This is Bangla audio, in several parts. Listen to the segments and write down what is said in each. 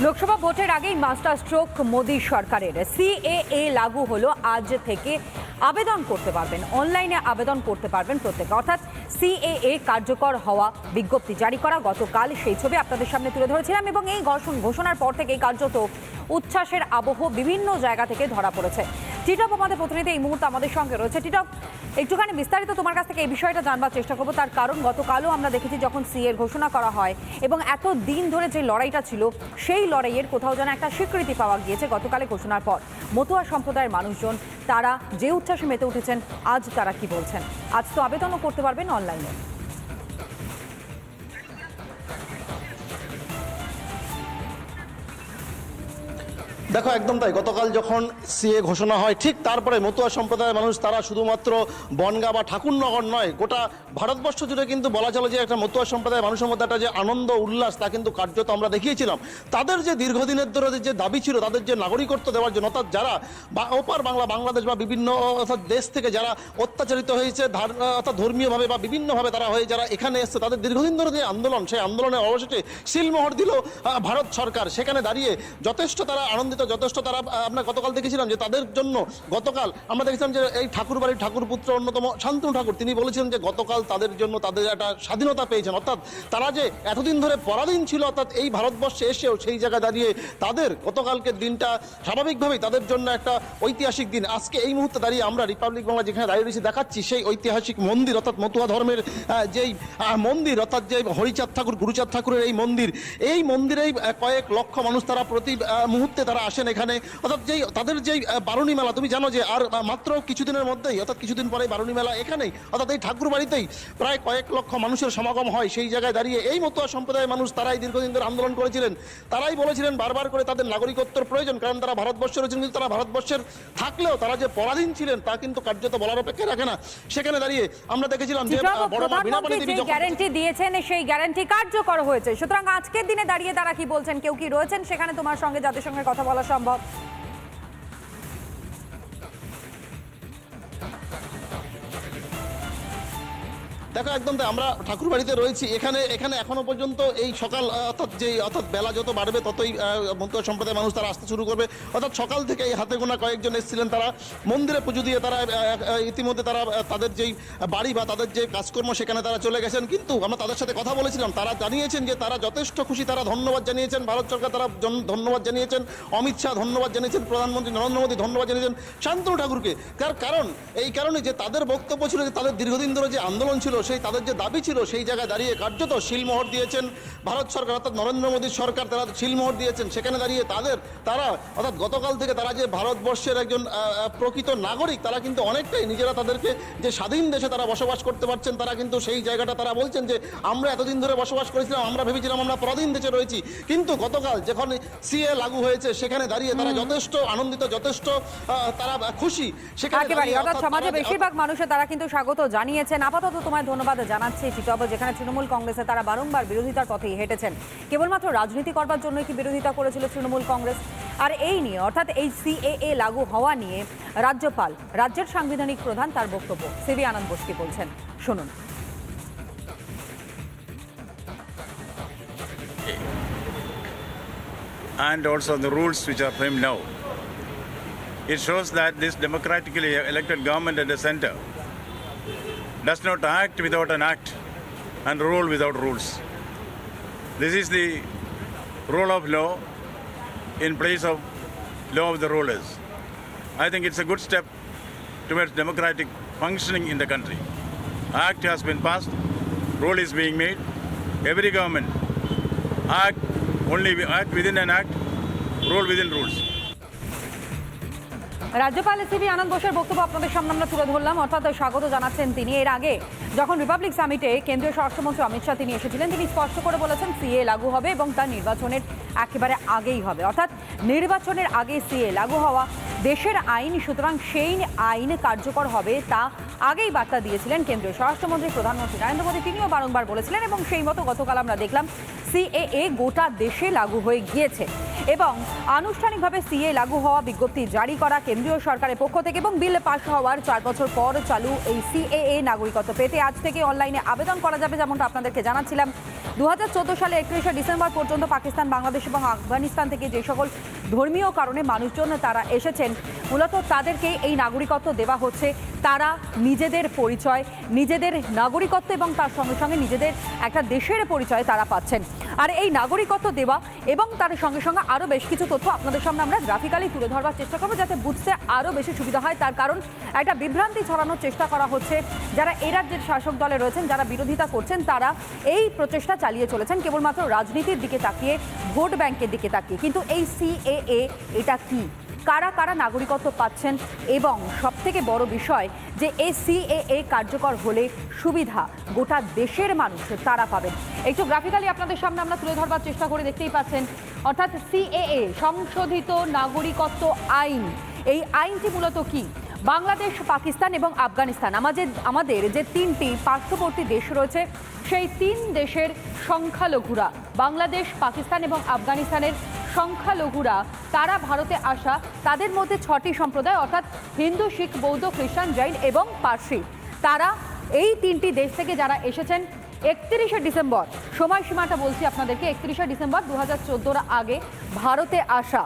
লোকসভা ভোটের আগেই মাস্টার স্ট্রোক মোদী সরকারের। সিএএ লাগু হলো আজ থেকে আবেদন করতে পারবেন, অনলাইনে আবেদন করতে পারবেন প্রত্যেকে। অর্থাৎ সিএএ কার্যকর হওয়া বিজ্ঞপ্তি জারি করা গতকাল, সেই ছবি আপনাদের সামনে তুলে ধরেছিলাম এবং এই ঘোষণ- ঘোষণার পর থেকেই কার্যত উচ্ছ্বাসের আবহ বিভিন্ন জায়গা থেকে ধরা পড়েছে। টিটপ আমাদের প্রতিনিধি এই মুহূর্তে আমাদের সঙ্গে রয়েছে। টিটপ একটুখানি বিস্তারিত তোমার কাছ থেকে এই বিষয়টা জানবার চেষ্টা করব। তার কারণ গতকালও আমরা দেখেছি যখন সি এর ঘোষণা করা হয় এবং এত দিন ধরে যে লড়াইটা ছিল, সেই লড়াইয়ের কোথাও যেন একটা স্বীকৃতি পাওয়া গিয়েছে গতকালে ঘোষণার পর। মতুয়া সম্প্রদায়ের মানুষজন, তারা যে উচ্ছ্বাসে মেতে উঠেছেন, আজ তারা কি বলছেন? আজ তো আবেদনও করতে পারবেন অনলাইনে দেখো, একদম তাই। গতকাল যখন সিএ ঘোষণা হয়, ঠিক তারপরে মতুয়া সম্প্রদায়ের মানুষ তারা শুধুমাত্র বনগা বা ঠাকুরনগর নয়, গোটা ভারতবর্ষ জুড়ে কিন্তু বলা চলে যে একটা মতুয়া সম্প্রদায়ের মানুষের মধ্যে একটা যে আনন্দ, উল্লাস, তা কিন্তু কার্যত আমরা দেখিয়েছিলাম। তাদের যে দীর্ঘদিনের ধরে যে দাবি ছিল, তাদের যে নাগরিকত্ব দেওয়ার জন্য, অর্থাৎ যারা বা ওপার বাংলা, বাংলাদেশ বা বিভিন্ন, অর্থাৎ দেশ থেকে যারা অত্যাচারিত হয়েছে অর্থাৎ ধর্মীয়ভাবে বা বিভিন্নভাবে তারা হয়ে যারা এখানে এসছে, তাদের দীর্ঘদিন ধরে যে আন্দোলন, সেই আন্দোলনের অবশেষে সিলমোহর দিল ভারত সরকার। সেখানে দাঁড়িয়ে যথেষ্ট তারা আনন্দিত যথেষ্ট। তারা আমরা গতকাল দেখেছিলাম যে তাদের জন্য গতকাল আমরা দেখেছিলাম যে এই ঠাকুর বাড়ির ঠাকুর পুত্র অন্যতম শান্তনু ঠাকুর। তিনি বলেছিলেন যে গতকাল তাদের জন্য তাদের একটা স্বাধীনতা পেয়েছেন। অর্থাৎ তারা যে এতদিন ধরে পরাধীন ছিল, অর্থাৎ এই ভারতবর্ষে এসেও সেই জায়গায় দাঁড়িয়ে তাদের গতকালকের দিনটা স্বাভাবিকভাবেই তাদের জন্য একটা ঐতিহাসিক দিন। আজকে এই মুহূর্তে দাঁড়িয়ে আমরা রিপাবলিক বাংলা যেখানে দাঁড়িয়ে রয়েছি দেখাচ্ছি, সেই ঐতিহাসিক মন্দির, অর্থাৎ মতুয়া ধর্মের যেই মন্দির, অর্থাৎ যে হরিচাঁদ ঠাকুর, গুরুচাঁদ ঠাকুরের এই মন্দির, এই মন্দিরেই কয়েক লক্ষ মানুষ তারা প্রতি মুহূর্তে তারা আসেন এখানে। অর্থাৎ যেই তাদের যেই বারুণী মেলা তুমি জানো যে আর মাত্র কিছুদিনের মধ্যেই অর্থাৎ কিছুদিন পরে বারুণী মেলা এখানেই অর্থাৎ এই ঠাকুর বাড়িতেই প্রায় কয়েক লক্ষ মানুষের সমাগম হয় সেই জায়গায় দাঁড়িয়ে। এই মতুয়া সম্প্রদায়ের মানুষ তারাই দীর্ঘদিন ধরে আন্দোলন করেছিলেন। তারাই বলেছিলেন বারবার করে তাদের নাগরিকত্বের প্রয়োজন কারণ তারা ভারতবর্ষে রয়েছেন কিন্তু তারা ভারতবর্ষের থাকলেও তারা যে পরাধীন ছিলেন তা কিন্তু কার্যত বলার অপেক্ষা রাখে না। সেখানে দাঁড়িয়ে আমরা দেখেছিলাম যে বড় দেবী যখন গ্যারান্টি দিয়েছেন সেই গ্যারান্টি কার্যকর হয়েছে। সুতরাং আজকের দিনে দাঁড়িয়ে তারা কি বলছেন কেউ কি রয়েছেন সেখানে তোমার সঙ্গে যাদের সঙ্গে কথা বলা সম্ভব। দেখো একদম আমরা ঠাকুর বাড়িতে রয়েছি। এখানে এখানে এখনও পর্যন্ত এই সকাল, অর্থাৎ যে অর্থাৎ বেলা যত বাড়বে, ততই মন্ত্র সম্প্রদায়ের মানুষ তারা আসতে শুরু করবে। অর্থাৎ সকাল থেকে এই হাতে গোনা কয়েকজন এসেছিলেন তারা। মন্দিরে পুজো দিয়ে তারা ইতিমধ্যে তারা তাদের যেই বাড়ি বা তাদের যে কাজকর্ম, সেখানে তারা চলে গেছেন। কিন্তু আমরা তাদের সাথে কথা বলেছিলাম, তারা জানিয়েছেন যে তারা যথেষ্ট খুশি, তারা ধন্যবাদ জানিয়েছেন। ভারত সরকার তারা ধন্যবাদ জানিয়েছেন। অমিত শাহ ধন্যবাদ জানিয়েছেন। প্রধানমন্ত্রী নরেন্দ্র মোদী ধন্যবাদ জানিয়েছেন। শান্তনু ঠাকুরকে তার কারণ, এই কারণে যে তাদের বক্তব্য ছিল যে তাদের দীর্ঘদিন ধরে যে আন্দোলন ছিল সেই তাদের যে দাবি ছিল সেই জায়গায় দাঁড়িয়ে কার্যত শিলমোহর দিয়েছেন ভারত সরকার অর্থাৎ নরেন্দ্র মোদীর সরকার তারা শিলমোহর দিয়েছেন। সেখানে দাঁড়িয়ে তাদের তারা অর্থাৎ গতকাল থেকে তারা যে ভারতবর্ষের একজন প্রকৃত নাগরিক তারা কিন্তু অনেকটাই নিজেরা তাদেরকে যে স্বাধীন দেশে তারা বসবাস করতে পারছেন তারা কিন্তু সেই জায়গাটা তারা বলছেন যে আমরা এতদিন ধরে বসবাস করেছিলাম আমরা ভেবেছিলাম আমরা পরাধীন দেশে রয়েছি। কিন্তু গতকাল যখন সিএ লাগু হয়েছে সেখানে দাঁড়িয়ে তারা যথেষ্ট আনন্দিত যথেষ্ট তারা খুশি। সেখানে সমাজে বেশিরভাগ মানুষের তারা কিন্তু স্বাগত জানিয়েছেন। আপাতত তোমায় ধন্যবাদ জানাচ্ছি টিটব যেখানে তৃণমূল কংগ্রেসে তারা বারংবার বিরোধিতার পথেই হেঁটেছেন। কেবলমাত্র রাজনীতি করবার জন্যই কি বিরোধিতা করেছিল তৃণমূল কংগ্রেস? আর এই নিয়ে, অর্থাৎ এই সিএএ লাগু হওয়া নিয়ে রাজ্যপাল, রাজ্যের সাংবিধানিক প্রধান তার বক্তব্য। সিবি আনন্দ বস্তি বলছেন। শুনুন। And also the rules which are framed now. It shows that this democratically elected government at the center does not act without an act and rule without rules. This is the rule of law in place of law of the rulers. I think it's a good step towards democratic functioning in the country. Act has been passed, rule is being made. Every government act only act within an act, rule within rules. রাজ্যপাল সিবি আনন্দ বোসের বক্তব্য আপনাদের সামনে আমরা তুলে ধরলাম। অর্থাৎ স্বাগত জানাচ্ছেন তিনি। এর আগে যখন রিপাবলিক সামিটে কেন্দ্রীয় স্বরাষ্ট্রমন্ত্রী অমিত শাহ তিনি এসেছিলেন, তিনি স্পষ্ট করে বলেছেন সিএ লাগু হবে এবং তার নির্বাচনের একেবারে আগেই হবে। অর্থাৎ নির্বাচনের আগে সিএ লাগু হওয়া দেশের আইন, সুতরাং সেই আইন কার্যকর হবে তা আগেই বার্তা দিয়েছিলেন কেন্দ্রীয় স্বরাষ্ট্রমন্ত্রী প্রধানমন্ত্রী নরেন্দ্র মোদী। তিনিও বারংবার বলেছিলেন এবং সেই মতো গতকাল আমরা দেখলাম সিএএ গোটা দেশে লাগু হয়ে গিয়েছে। এবং আনুষ্ঠানিকভাবে সিএ লাগু হওয়া বিজ্ঞপ্তি জারি করা কেন্দ্রীয় সরকারের পক্ষ থেকে এবং বিল পাশ হওয়ার চার বছর পর চালু এই সিএএ নাগরিকত্ব পেতে আজ থেকে অনলাইনে আবেদন করা যাবে, যেমনটা আপনাদেরকে জানাচ্ছিলাম। দু হাজার চোদ্দ সালে একত্রিশে ডিসেম্বর পর্যন্ত পাকিস্তান, বাংলাদেশ এবং আফগানিস্তান থেকে যে সকল ধর্মীয় কারণে মানুষজন তারা এসেছেন, মূলত তাদেরকে এই নাগরিকত্ব দেওয়া হচ্ছে। তারা নিজেদের পরিচয়, নিজেদের নাগরিকত্ব এবং তার সঙ্গে সঙ্গে নিজেদের একটা দেশের পরিচয় তারা পাচ্ছেন। আর এই নাগরিকত্ব দেওয়া এবং তার সঙ্গে সঙ্গে আরও বেশ কিছু তথ্য আপনাদের সামনে আমরা গ্রাফিক্যালি তুলে ধরবার চেষ্টা করব, যাতে বুঝতে আরও বেশি সুবিধা হয়। তার কারণ, একটা বিভ্রান্তি ছড়ানোর চেষ্টা করা হচ্ছে। যারা এ রাজ্যের শাসক দলে রয়েছেন, যারা বিরোধিতা করছেন, তারা এই প্রচেষ্টা চালিয়ে চলেছেন, কেবলমাত্র রাজনীতির দিকে তাকিয়ে, ভোট ব্যাংকের দিকে তাকিয়ে। কিন্তু এই সিএএ এটা কি? কারা কারা নাগরিকত্ব পাচ্ছেন? এবং সবথেকে বড় বিষয় যে এই সিএএ কার্যকর হলে সুবিধা গোটা দেশের মানুষ তারা পাবেন। একটু গ্রাফিক্যালি আপনাদের সামনে আমরা তুলে ধরবার চেষ্টা করে দেখতেই পাচ্ছেন। অর্থাৎ সিএএ সংশোধিত নাগরিকত্ব আইন। এই আইনটি মূলত কি? বাংলাদেশ, পাকিস্তান এবং আফগানিস্তান। আমাদের আমাদের যে তিনটি পার্শ্ববর্তী দেশ রয়েছে, সেই তিন দেশের সংখ্যালঘুরা, বাংলাদেশ, পাকিস্তান এবং আফগানিস্তানের সংখ্যালঘুরা, তারা ভারতে আসা, তাদের মধ্যে ছটি সম্প্রদায়, অর্থাৎ হিন্দু, শিখ, বৌদ্ধ, খ্রিস্টান, জৈন এবং পার্সি। তারা এই তিনটি দেশ থেকে যারা এসেছেন, একত্রিশে ডিসেম্বর, সময়সীমাটা বলছি আপনাদেরকে, একত্রিশে ডিসেম্বর দু হাজার আগে ভারতে আসা।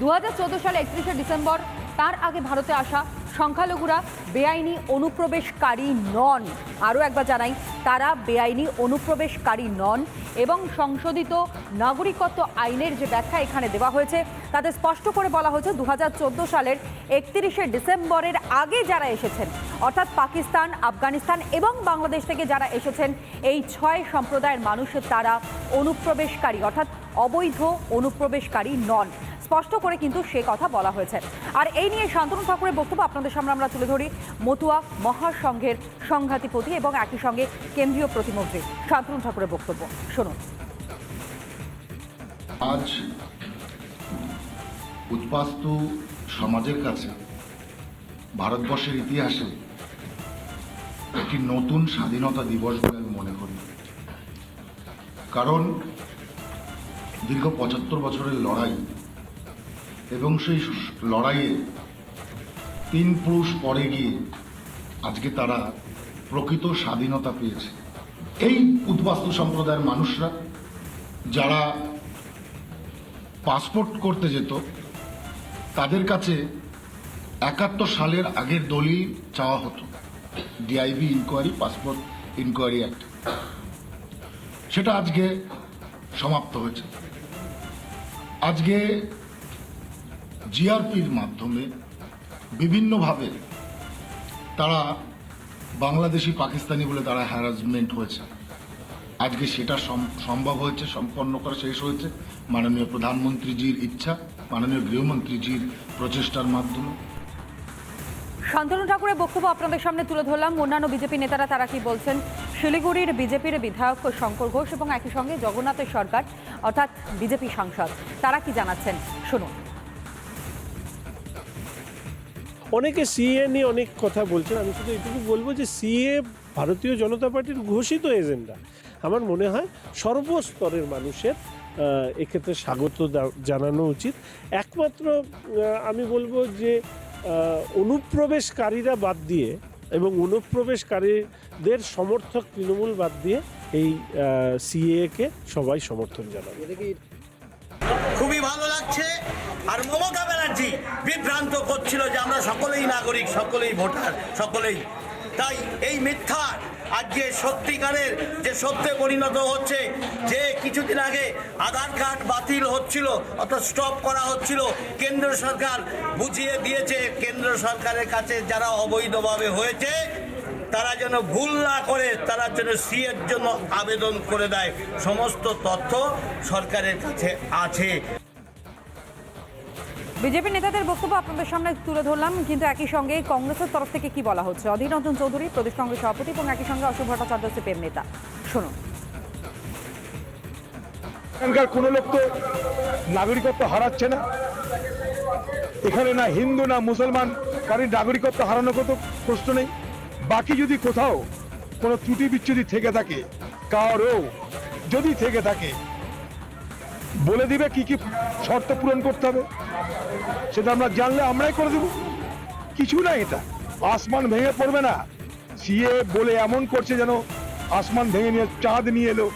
দু হাজার চোদ্দ সালে একত্রিশে ডিসেম্বর তার আগে ভারতে আসা সংখ্যালঘুরা বেআইনি অনুপ্রবেশকারী নন। আরও একবার জানাই, তারা বেআইনি অনুপ্রবেশকারী নন এবং সংশোধিত নাগরিকত্ব আইনের যে ব্যাখ্যা এখানে দেওয়া হয়েছে, তাতে স্পষ্ট করে বলা হয়েছে দু হাজার চোদ্দ সালের একত্রিশে ডিসেম্বরের আগে যারা এসেছেন, অর্থাৎ পাকিস্তান, আফগানিস্তান এবং বাংলাদেশ থেকে যারা এসেছেন, এই ছয় সম্প্রদায়ের মানুষ তারা অনুপ্রবেশকারী, অর্থাৎ অবৈধ অনুপ্রবেশকারী নন। স্পষ্ট করে কিন্তু সে কথা বলা হয়েছে। আর এই নিয়ে শান্তনু ঠাকুরের বক্তব্য আপনাদের সামনে আমরা তুলে ধরি। মতুয়া মহাসংঘের সংঘাতিপতি এবং একই সঙ্গে কেন্দ্রীয় প্রতিমন্ত্রী শান্তনু ঠাকুরের বক্তব্য। শুনুন। আজ উদ্বাস্তু সমাজের কাছে ভারতবর্ষের ইতিহাসে একটি নতুন স্বাধীনতা দিবস বলে আমি মনে করি। কারণ দীর্ঘ পঁচাত্তর বছরের লড়াই এবং সেই লড়াইয়ে তিন পুরুষ পরে গিয়ে আজকে তারা প্রকৃত স্বাধীনতা পেয়েছে। এই উদ্বাস্তু সম্প্রদায়ের মানুষরা যারা পাসপোর্ট করতে যেত, তাদের কাছে একাত্তর সালের আগের দলিল চাওয়া হতো। DIB inquiry passport inquiry act সেটা আজকে সমাপ্ত হয়েছে। আজকে জিআরপির মাধ্যমে বিভিন্নভাবে তারা বাংলাদেশি পাকিস্তানি বলে তারা হ্যারাসমেন্ট হয়েছে। আজকে সেটা সম- সম্ভব হয়েছে, সম্পন্ন করা শেষ হয়েছে। মাননীয় প্রধানমন্ত্রীজির ইচ্ছা, মাননীয় গৃহমন্ত্রীজির প্রচেষ্টার মাধ্যমে। শান্তনু ঠাকুরের বক্তব্য আপনাদের সামনে তুলে ধরলাম। অন্যান্য বিজেপি নেতারা তারা কি বলছেন? শিলিগুড়ির বিজেপির বিধায়ক শঙ্কর ঘোষ এবং একই সঙ্গে জগন্নাথের সরকার, অর্থাৎ বিজেপি সাংসদ, তারা কি জানাচ্ছেন? শুনুন। অনেকে সিএ নিয়ে অনেক কথা বলছেন। আমি শুধু এটুকু বলব যে সিএ ভারতীয় জনতা পার্টির ঘোষিত এজেন্ডা। আমার মনে হয় সর্বস্তরের মানুষের এক্ষেত্রে স্বাগত জানানো উচিত। একমাত্র আমি বলব যে অনুপ্রবেশকারীরা বাদ দিয়ে এবং অনুপ্রবেশকারীদের সমর্থক তৃণমূল বাদ দিয়ে এই সিএকে সবাই সমর্থন জানাবে। খুবই ভালো লাগছে। আর মমতা ব্যানার্জি বিভ্রান্ত করছিল যে আমরা সকলেই নাগরিক, সকলেই ভোটার, সকলেই। তাই এই মিথ্যা আজকে সত্যিকারের যে সত্যে পরিণত হচ্ছে, যে কিছুদিন আগে আধার কার্ড বাতিল হচ্ছিল, অর্থাৎ স্টপ করা হচ্ছিল, কেন্দ্র সরকার বুঝিয়ে দিয়েছে। কেন্দ্র সরকারের কাছে যারা অবৈধভাবে হয়েছে তারা যেন ভুল না করে তারা যেন সি এর জন্য আবেদন করে দেয়। সমস্ত তথ্য সরকারের কাছে আছে। বিজেপি নেতাদের বক্তব্য আপনাদের সামনে তুলে ধরলাম কিন্তু একই সঙ্গে কংগ্রেসের তরফ থেকে কি বলা হচ্ছে? অধীর রঞ্জন চৌধুরী প্রদেশ কংগ্রেস সভাপতি এবং একই সঙ্গে অশোক ভট্টাচার্য সিপিএম নেতা। শুনুন। এখানকার কোনো লোক তো নাগরিকত্ব হারাচ্ছে না। এখানে না হিন্দু না মুসলমান কারোর নাগরিকত্ব হারানোর কত প্রশ্ন নেই। বাকি যদি কোথাও কোনো ত্রুটি বিচ্ছুতি থেকে থাকে কারও যদি থেকে থাকে, বলে দিবে কি কি শর্ত পূরণ করতে হবে। সেটা আমরা জানলে আমরাই করে দেব। কিছু না এটা। আসমান ভেঙে পড়বে না। সিএ বলে এমন করছে যেন আসমান ভেঙে নিয়ে চাঁদ নিয়ে এলো।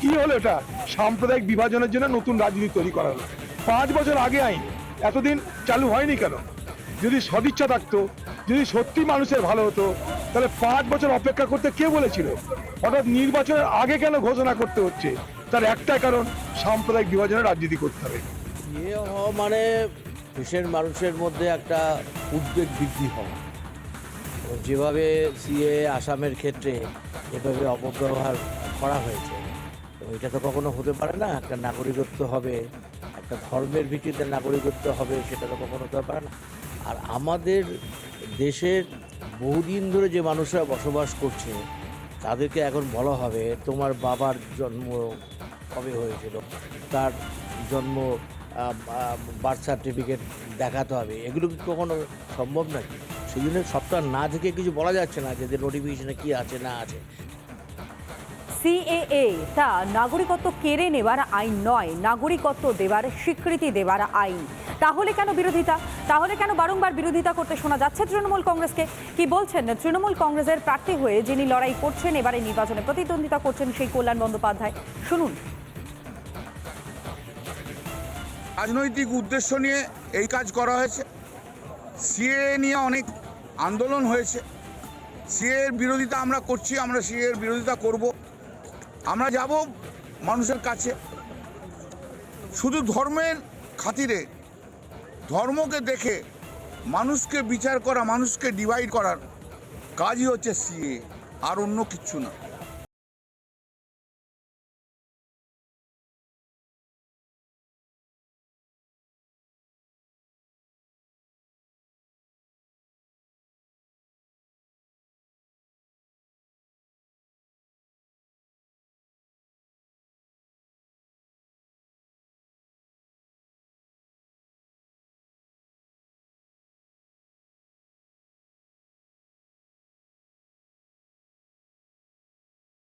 কি হলো এটা? সাম্প্রদায়িক বিভাজনের জন্য নতুন রাজনীতি তৈরি করা হলো। পাঁচ বছর আগে আইন। এতদিন চালু হয়নি কেন? যদি সদিচ্ছা থাকতো, যদি সত্যি মানুষের ভালো হতো, তাহলে পাঁচ বছর অপেক্ষা করতে কে বলেছিল? হঠাৎ নির্বাচনের আগে কেন ঘোষণা করতে হচ্ছে? তার একটা কারণ, সাম্প্রদায়িক বিভাজনের রাজনীতি করতে হবে। মানে দেশের মানুষের মধ্যে একটা উদ্বেগ বৃদ্ধি হওয়া যেভাবে সিএ আসামের ক্ষেত্রে এভাবে অপব্যবহার করা হয়েছে এটা তো কখনো হতে পারে না, একটা নাগরিকত্ব হবে, একটা ধর্মের ভিত্তিতে নাগরিকত্ব হবে, সেটা তো কখনো হতে পারে না। আর আমাদের দেশের বহুদিন ধরে যে মানুষরা বসবাস করছে, তাদেরকে এখন বলা হবে, তোমার বাবার জন্ম কবে হয়েছিল? তার জন্ম বার্থ সার্টিফিকেট দেখাতে হবে। এগুলো কি কখনো সম্ভব নাকি? সেই জন্য সপ্তাহ না থেকে কিছু বলা যাচ্ছে না যে নোটিফিকেশনে কি আছে, না আছে। সিএএ তা নাগরিকত্ব কেড়ে নেবার আইন নয়, নাগরিকত্ব দেবার, স্বীকৃতি দেবার আইন। তাহলে কেন বিরোধিতা? তাহলে কেন বারংবার বিরোধিতা করতে শোনা যাচ্ছে তৃণমূল কংগ্রেসকে? কি বলছেন তৃণমূল কংগ্রেসের প্রার্থী হয়ে যিনি লড়াই করছেন, এবারে নির্বাচনে প্রতিদ্বন্দ্বিতা করছেন সেই কল্যাণ বন্দ্যোপাধ্যায়। শুনুন। রাজনৈতিক উদ্দেশ্য নিয়ে এই কাজ করা হয়েছে। সিএ নিয়ে অনেক আন্দোলন হয়েছে। সিএ এর বিরোধিতা আমরা করছি, আমরা সিএ এর বিরোধিতা করব। আমরা যাব মানুষের কাছে। শুধু ধর্মের খাতিরে ধর্মকে দেখে মানুষকে বিচার করা, মানুষকে ডিভাইড করার কাজই হচ্ছে সিএ আর অন্য কিছু না।